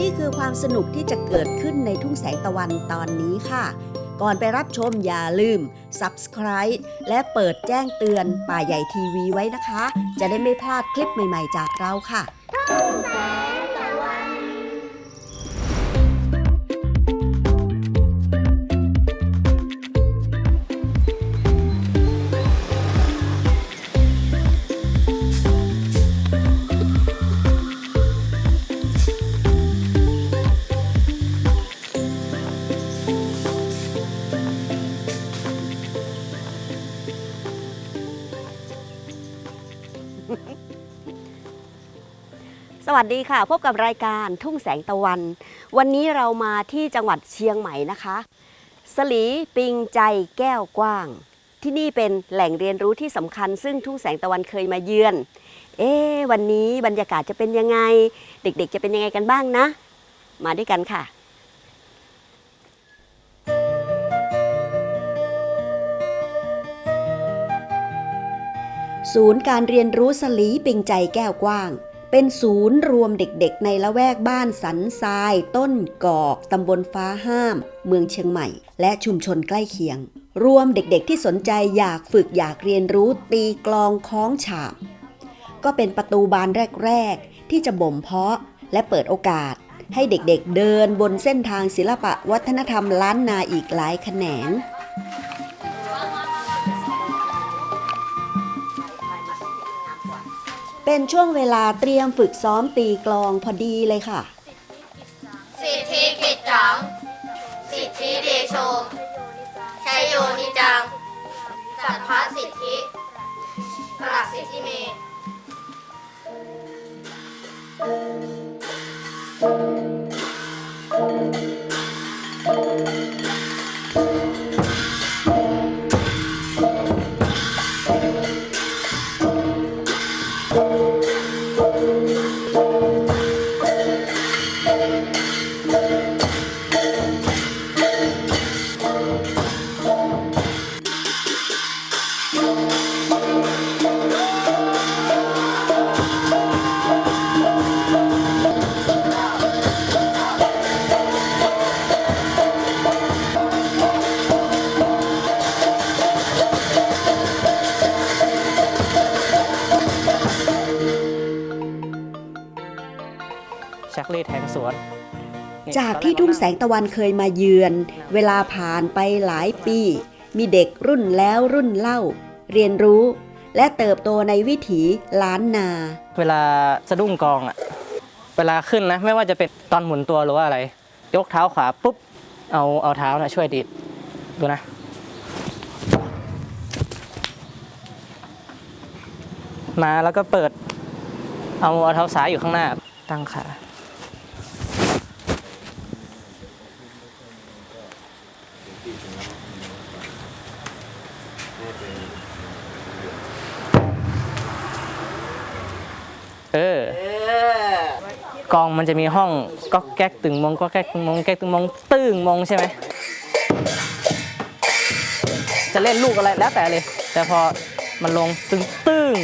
นี่คือความสนุกที่จะเกิดขึ้นในทุ่งแสงตะวันตอนนี้ค่ะ ก่อนไปรับชมอย่าลืม subscribe และเปิดแจ้งเตือนป่าใหญ่ทีวีไว้นะคะ จะได้ไม่พลาดคลิปใหม่ๆจากเราค่ะ วัสดีค่ะ พบกับรายการทุ่งแสงตะวัน วันนี้เรามาที่จังหวัดเชียงใหม่นะคะ สลีปิงใจแก้วกว้าง ที่นี่เป็นแหล่งเรียนรู้ที่สำคัญ ซึ่งทุ่งแสงตะวันเคยมาเยือน เอ๊วันนี้บรรยากาศจะเป็นยังไง เด็กๆ จะเป็นยังไงกันบ้างนะ มาด้วยกันค่ะศูนย์การเรียนรู้สลีปิงใจแก้วกว้าง เป็นศูนย์รวมเด็กๆ ในละแวกบ้านสันทราย ต้นกอกตำบลฟ้าห้าม เมืองเชียงใหม่ และชุมชนใกล้เคียง รวมเด็กๆ ที่สนใจอยากฝึกอยากเรียนรู้ตีกลองคล้องฉาบ ก็เป็นประตูบานแรกๆ ที่จะบ่มเพาะและเปิดโอกาส ให้เด็กๆเดินบนเส้นทางศิลปะวัฒนธรรมล้านนาอีกหลายแขนง เป็นช่วงเวลาเตรียมฝึกซ้อมตีกลองพอดีเลยค่ะ สิทธิกิจจัง สิทธิเดโชชัยโยนิจัง สัทธาสิทธิปรักสิทธิเม งสวนนี่จากที่ทุ่งแสงตะวันเคยมาเยือน เวลาผ่านไปหลายปี มีเด็กรุ่นแล้วรุ่นเล่า เรียนรู้ และเติบโตในวิถีล้านนา เวลาสะดุ้งกองอะเวลาขึ้นนะไม่ว่าจะเป็นตอนหมุนตัวหรือว่าอะไร ยกเท้าขวาปุ๊บเอาเอาเท้านะช่วยดีดดูนะมาแล้วก็เปิด เอาเอาเท้าซ้ายอยู่ข้างหน้าตั้งขา เออ กองมันจะมีห้องก็แก๊กตึงมงก็แก๊กตึงมงแก๊กตึงมงตึงมงใช่ไหม จะเล่นลูกอะไรแล้วแต่เลย แต่พอมันลงตึงตึง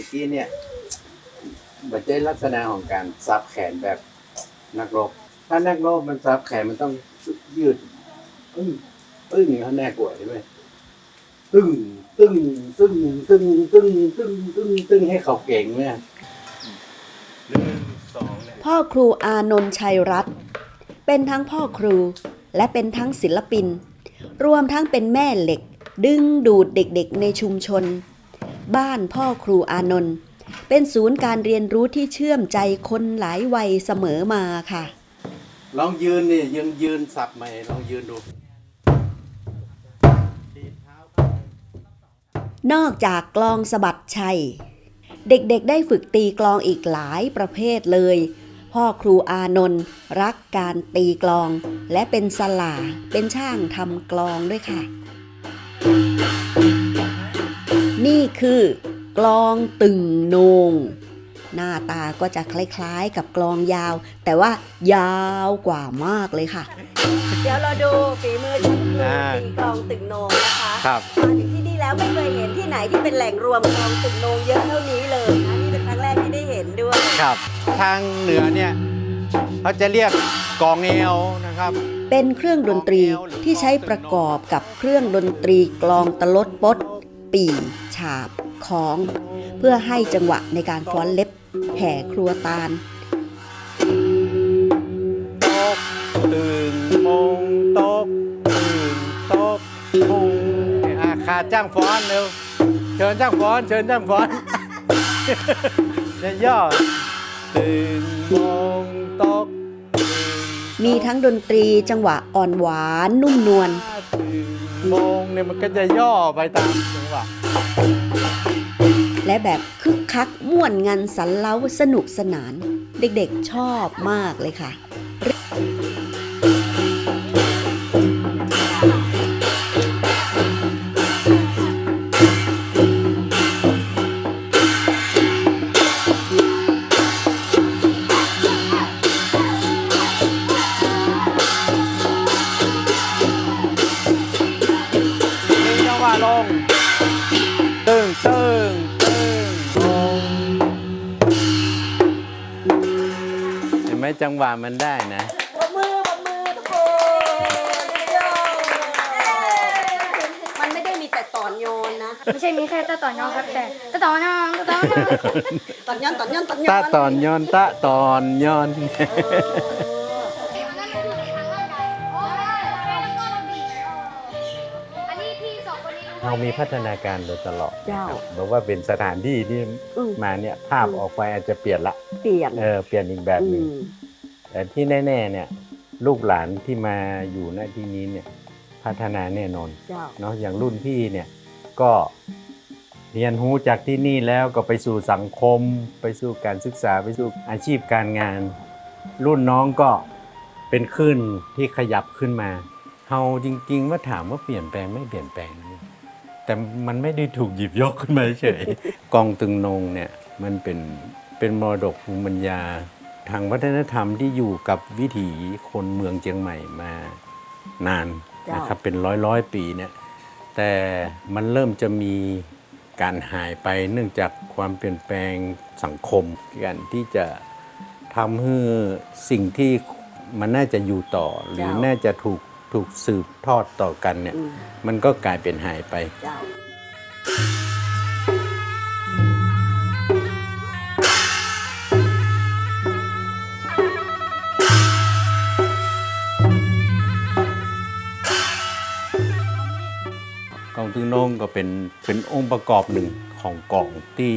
มื่อกี้เนี่ยมันจะลักษณะของการซับแขนแบบนักรบ ถ้านักรบมันซับแขนมันต้องยืดอึ้งอึ้งเขาแน่กว่าใช่ไหมตึ้งตึ้งตึ้งตึ้งตึ้งตึ้งตึ้งตึ้งให้เขาเก่งเนี่ยหนึ่งสองเนี่ยพ่อครูอานนท์ชัยรัตน์เป็นทั้งพ่อครูและเป็นทั้งศิลปิน รวมทั้งเป็นแม่เหล็ก ดึงดูดเด็กๆในชุมชน บ้านพ่อครูอานนท์เป็นศูนย์การเรียนรู้ที่เชื่อมใจคนหลายวัยเสมอมาค่ะ ลองยืนนี่ยืนยืนสับใหม่ลองยืนดู นอกจากกลองสะบัดชัย เด็กๆได้ฝึกตีกลองอีกหลายประเภทเลย พ่อครูอานนท์รักการตีกลอง และเป็นสลาเป็นช่างทำกลองด้วยค่ะ นี่คือกลองตึงโหนง หน้าตาก็จะคล้ายๆกับกลองยาว แต่ว่ายาวกว่ามากเลยค่ะ เดี๋ยวเราดูฝีมือช่างครูอ่าตีกลองตึงโหนงนะคะครับมาถึงที่นี่แล้วไม่เคยเห็นที่ไหนที่เป็นแหล่งรวมกลองตึงโหนงเยอะเท่านี้เลยนะนี่เป็นครั้งแรกที่ได้เห็นด้วยครับ ทางเหนือเนี่ยเขาจะเรียกกองเอวนะครับ เป็นเครื่องดนตรีที่ใช้ประกอบกับเครื่องดนตรีกลองตลดปดปี ฉาบของ เพื่อให้จังหวะในการฟ้อนเล็บแห่ครัวตาลตกตื่นมงตกตื่นตกมงอาขาดจ้างฟ้อนเร็วเชิญจ้างฟ้อน เชิญจ้างฟ้อนจะย่อตื่นมงตก มีทั้งดนตรีจังหวะอ่อนหวานนุ่มนวลตื่นมงเนี่ยมันก็จะย่อไปตามจังหวะและแบบคึกคักม่วนงันสันเล้าสนุกสนาน เด็กๆชอบมากเลยค่ะ ลง ตึงตึงตึงลงเห็นไหมจังหวะมันได้นะปรบมือปรบมือทุกคนมันไม่ได้มีแต่ตอนโยนนะ ไม่ใช่มีแค่ตะต่อนยองครับแต่ตะต่อนยองตะต่อนยองตอนย้อนตอนย้อนตอนย้อนตะตอนย้อนตะตอนย้อนอัน เรามีพัฒนาการโดยตลอดเจ้าบอกว่าเป็นสถานที่ที่อืม มาเนี่ยภาพออกไปอาจจะเปลี่ยนละเปลี่ยนเออเปลี่ยนอีกแบบหนึ่งอืมแต่ที่แน่ๆเนี่ยลูกหลานที่มาอยู่ณที่นี้เนี่ยพัฒนาแน่นอน เจ้า เนาะอย่างรุ่นพี่เนี่ยก็เรียนรู้จากที่นี่แล้วก็ไปสู่สังคม ไปสู่การศึกษาไปสู่อาชีพการงาน รุ่นน้องก็เป็นขึ้นที่ขยับขึ้นมาเฮาจริง ๆ ว่าถามว่าเปลี่ยนแปลงไม่เปลี่ยนแปลงนะ แต่มันไม่ได้ถูกหยิบยกขึ้นมาเฉย กองตึงนงเนี่ยมันเป็นเป็นมรดกภูมิปัญญา ทางวัฒนธรรมที่อยู่กับวิถีคนเมืองเชียงใหม่มานานจ้านนะครับเป็นร้อยร้อยๆปีเนี่ยแต่มันเริ่มจะมีการหายไปเนื่องจากความเปลี่ยนแปลงสังคมการที่จะทำให้สิ่งที่มันน่าจะอยู่ต่อ หรือเจ้าน่าจะถูก ถูกสืบทอดต่อกันเนี่ยอืมมันก็กลายเป็นหายไปเจ้ากองตึงโนงก็เป็นเป็นองค์ประกอบหนึ่งของกองที่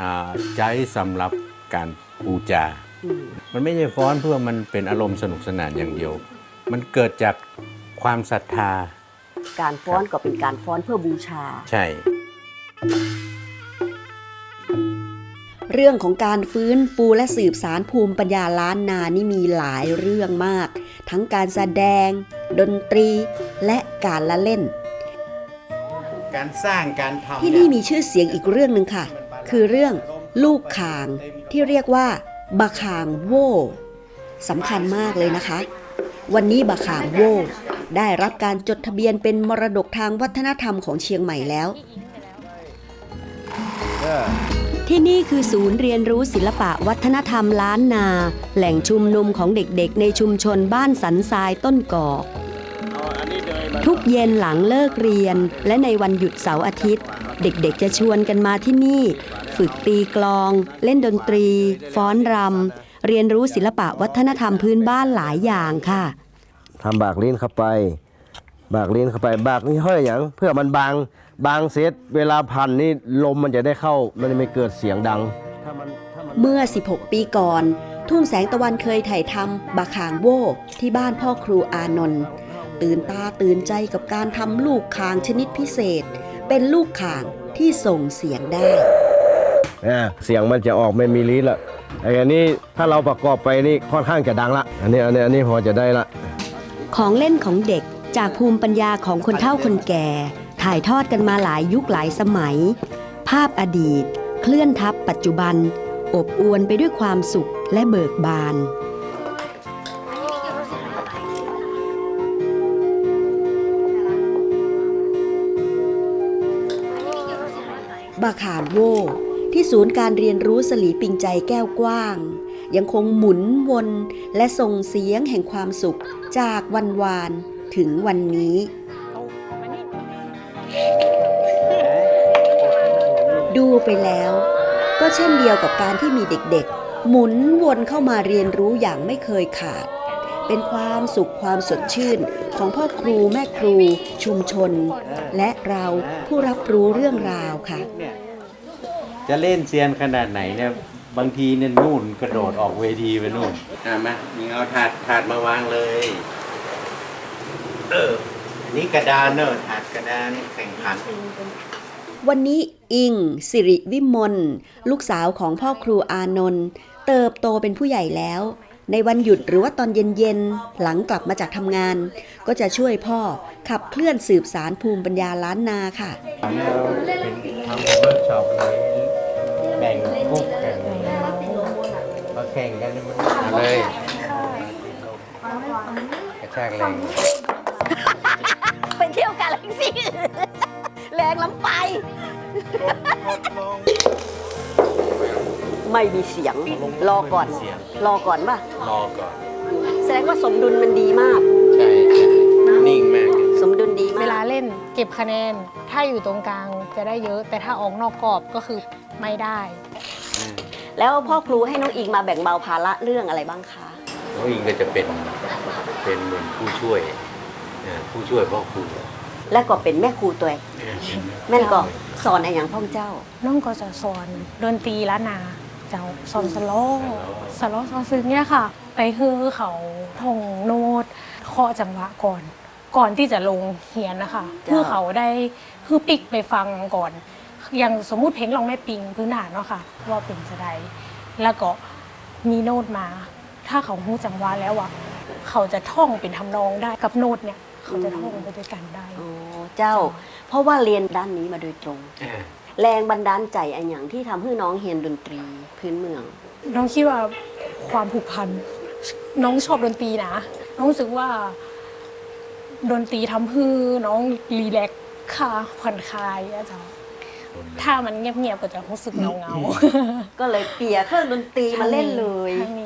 อ่าใช้สำหรับการปูจาอืมมันไม่ใช่ฟ้อนเพื่อมันเป็นอารมณ์สนุกสนานอย่างเดียว มันเกิดจากความศรัทธา การฟ้อนก็เป็นการฟ้อนเพื่อบูชา ใช่ เรื่องของการฟื้นฟูและสืบสารภูมิปัญญาล้านนานี่มีหลายเรื่องมาก ทั้งการแสดง ดนตรีและการละเล่น การสร้างการทำที่นี่มีชื่อเสียงอีกเรื่องหนึ่งค่ะ คือเรื่องลูกคางที่เรียกว่าบะคางโว่สำคัญมากเลยนะคะ วันนี้บะคางโวได้รับการจดทะเบียนเป็นมรดกทางวัฒนธรรมของเชียงใหม่แล้ว ที่นี่คือศูนย์เรียนรู้ศิลปะวัฒนธรรมล้านนา แหล่งชุมนุมของเด็กๆ ในชุมชนบ้านสันทรายต้นกอกทุกเย็นหลังเลิกเรียน และในวันหยุดเสาร์อาทิตย์ เด็กๆ จะชวนกันมาที่นี่ ฝึกตีกลอง เล่นดนตรี ฟ้อนรำ เรียนรู้ศิลปะวัฒนธรรมพื้นบ้านหลายอย่างค่ะทำบากลิ้นเข้าไป บากลิ้นเข้าไปบากนี่ห้อยอย่างเพื่อมันบางบางเสร็จเวลาพันนี่ลมมันจะได้เข้ามันจะไม่เกิดเสียงดังถ้ามันถ้ามันเมื่อ 16 ปีก่อน ทุ่งแสงตะวันเคยถ่ายทำบะขางโว่ที่บ้านพ่อครูอานนท์ตื่นตาตื่นใจกับการทำลูกคางชนิดพิเศษ เป็นลูกคางที่ส่งเสียงได้เวอ่าเสียงมันจะออกไม่มีลิ้นละ ไอ้อันนี้ถ้าเราประกอบไปนี่ค่อนข้างจะดังละ อันนี้อันนี้อันนี้พอจะได้ละ ของเล่นของเด็กจากภูมิปัญญาของคนเฒ่าคนแก่ ถ่ายทอดกันมาหลายยุคหลายสมัย ภาพอดีต เคลื่อนทับปัจจุบัน อบอวลไปด้วยความสุขและเบิกบานบาขาโว ที่ศูนย์การเรียนรู้สลีปิงใจแก้วกว้าง ยังคงหมุนวนและส่งเสียงแห่งความสุขจากวันวานถึงวันนี้ ดูไปแล้ว ก็เช่นเดียวกับการที่มีเด็กๆ หมุนวนเข้ามาเรียนรู้อย่างไม่เคยขาด เป็นความสุขความสดชื่นของพ่อครูแม่ครู ชุมชน และเราผู้รับรู้เรื่องราวค่ะ จะเล่นเซียนขนาดไหนเนี่ยบางทีเนี่ยนู่นกระโดดออกเวทีไปนู่นอะมามีเอาถาดถาดมาวางเลย เอออันนี่กระดานเนอะถาดกระดานแข่งขันวันนี้อิง สิริวิมลลูกสาวของพ่อครูอานนท์เติบโตเป็นผู้ใหญ่แล้ว ในวันหยุดหรือว่าตอนเย็นๆ หลังกลับมาจากทำงาน ก็จะช่วยพ่อขับเคลื่อนสืบสารภูมิปัญญาล้านนาค่ะเราเป็นทำเวิร์กช็อปเลย แบ่งกุ๊กกันมาแข่งกันมันเอาเลยกระชากแรงไปเที่ยวกาแล็กซี่แรงล้ำไป ไม่มีเสียง รอก่อนเสียงรอก่อนป่ะ รอก่อน แสดงว่าสมดุลมันดีมาก ใช่ใช่นิ่งมาก สมดุลดีเวมากลาเล่นเก็บคะแนน ถ้าอยู่ตรงกลางจะได้เยอะ แต่ถ้าออกนอกกรอบก็คือ ไม่ได้ แล้วพ่อครูให้น้องอิงมาแบ่งเบาภาระเรื่องอะไรบ้างคะน้องอิงก็จะเป็นเป็นเหมือนผู้ช่วยเอ่อผู้ช่วยพ่อครูและก็เป็นแม่ครูตัวเองเอ่อแม่นก็สอนอะไรอย่างพ่องเจ้า น้องก็จะสอนดนตรีล้านนาเจ้าสอนสโลว์สโลว์ซอซึ้งเนี่ยค่ะ ไปคือเขาท่องโน้ตเคาะจังหวะก่อน ก่อนที่จะลงเขียนนะคะจ้าเพื่อเขาได้คือปิกไปฟังก่อน อย่างสมมุติเพลงลองแม่ปิงพื้นฐานเนาะค่ะว่าเป็นจะไดแล้วก็มีโน้ตมา ถ้าเขาหู้จังหวะแล้วอะเขาจะท่องเป็นทำนองได้กับโน้ตเนี่ย เขาจะท่องไปด้วยกันได้โอ้เจ้า เพราะว่าเรียนด้านนี้มาโดยตรงเอ่อแรงบันดาลใจอันอย่างที่ทำให้น้องเรียนดนตรีพื้นเมือง น้องคิดว่าความผูกพันน้องชอบดนตรีนะน้องรู้สึกว่าดนตรีทำให้น้องรีแลกซ์ค่ะผ่อนคลายอะเจ้า ถ้ามันเงียบๆก็จะรู้สึกเงาเงาๆก็เลยเปียเครื่องดนตรีมาเล่นเลยถ้ามีดี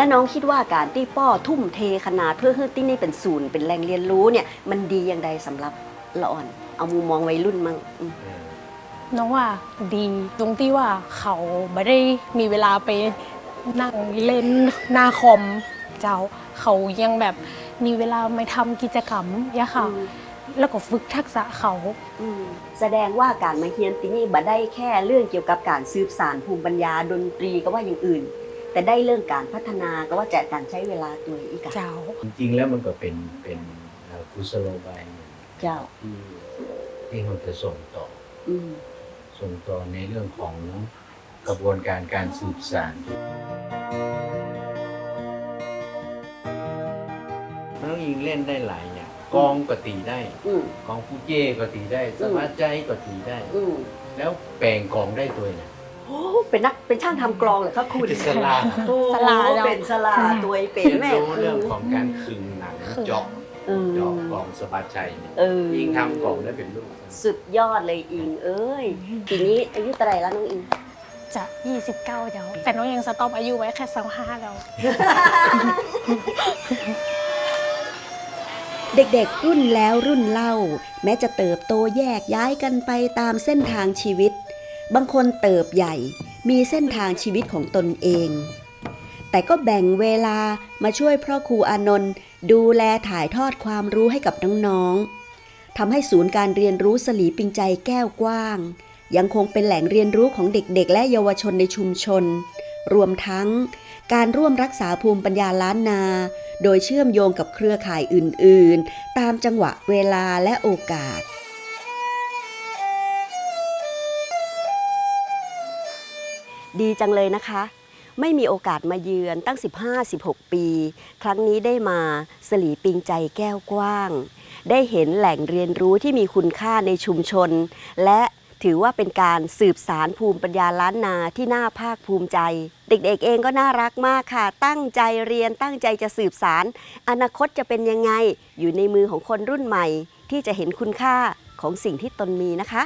และน้องคิดว่าการที่ป้อทุ่มเทขนาดเพื่อให้ที่นี่เป็นศูนย์เป็นแหล่งเรียนรู้เนี่ยมันดีอย่างใดสำหรับละอ่อน เอามุมมองวัยรุ่นมั่งอืมเอ่อน้องว่าดีตรงที่ว่าเขาไม่ได้มีเวลาไปนั่งเล่นหน้าคอมเจ้า เขายังแบบมีเวลามาทำกิจกรรมเนี่ยค่ะ แล้วก็ฝึกทักษะเขา อืมแสดงว่าการมาเรียนที่นี่บ่ได้แค่เรื่องเกี่ยวกับการสืบสานภูมิปัญญาดนตรีก็ว่าอย่างอื่น แต่ได้เรื่องการพัฒนาก็ว่าจะการใช้เวลาตัวอีกอะเจ้า จริงๆแล้วมันก็เป็นเป็นเอ่อกุศโลบายหนึ่งเจ้า ที่ที่เราจะส่งต่อ อืม ส่งต่อในเรื่องของกระบวนการการสืบสานน้องอิงเล่นได้หลายอย่างกองก็ตีได้อืมกองฟูเย่ก็ตีได้สมาใจก็ตีได้ อืม แล้วแปลงกองได้ตัวเนี่ยโอ้ เป็นนักเป็นช่างทำกลองเหรอคะคุณคือสลาโอ้สลาเนาะเป็นสลาตัวไอ้เป็นเรียนแม่รู้เรื่องของการขึงหนังขึงเจาะเออเจาะกองสบายใจเนี่ยเออยิ่งทำกองได้เป็นลูก สุดยอดเลยอิงเอ้ยปีนี้อายุเท่าไหร่แล้วน้องอิง จะ 29เดี๋ยวแต่น้องยังสต็อปอายุไว้แค่25แล้ว เด็กๆ รุ่นแล้วรุ่นเล่า แม้จะเติบโตแยกย้ายกันไปตามเส้นทางชีวิต บางคนเติบใหญ่ มีเส้นทางชีวิตของตนเอง แต่ก็แบ่งเวลามาช่วยพ่อครูอานนท์ดูแลถ่ายทอดความรู้ให้กับน้องๆทำให้ศูนย์การเรียนรู้สลีปิงใจแก้วกว้าง ยังคงเป็นแหล่งเรียนรู้ของเด็กๆ และเยาวชนในชุมชน รวมทั้งการร่วมรักษาภูมิปัญญาล้านนา โดยเชื่อมโยงกับเครือข่ายอื่นๆ ตามจังหวะเวลาและโอกาส ดีจังเลยนะคะ ไม่มีโอกาสมาเยือนตั้ง 15-16 ปี ครั้งนี้ได้มาสลีปิงใจแก้วกว้าง ได้เห็นแหล่งเรียนรู้ที่มีคุณค่าในชุมชน และถือว่าเป็นการสืบสารภูมิปัญญาล้านนาที่น่าภาคภูมิใจ เด็กๆเองก็น่ารักมากค่ะ ตั้งใจเรียนตั้งใจจะสืบสาร อนาคตจะเป็นยังไง อยู่ในมือของคนรุ่นใหม่ ที่จะเห็นคุณค่าของสิ่งที่ตนมีนะคะ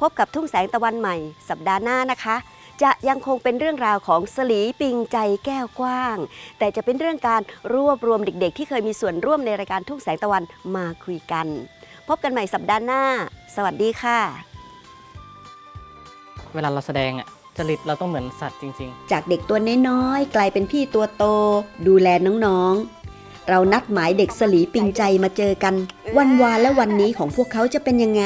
พบกับทุ่งแสงตะวันใหม่ สัปดาห์หน้านะคะ จะยังคงเป็นเรื่องราวของสลีปิงใจแก้วกว้าง แต่จะเป็นเรื่องการรวบรวมเด็กๆ ที่เคยมีส่วนร่วมในรายการทุ่งแสงตะวันมาคุยกัน พบกันใหม่สัปดาห์หน้า สวัสดีค่ะ เวลาเราแสดงอะจริตเราต้องเหมือนสัตว์จริงๆจากเด็กตัวน้อยๆกลายเป็นพี่ตัวโต ดูแลน้องๆ เรานัดหมายเด็กสลีปิงใจมาเจอกัน วันวานและวันนี้ของพวกเขาจะเป็นยังไง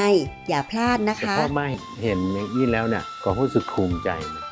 อย่าพลาดนะแต่คะ พ่อไม่เห็นอย่างนี้แล้วเนี่ยก็รู้สึกภูมิใจนะ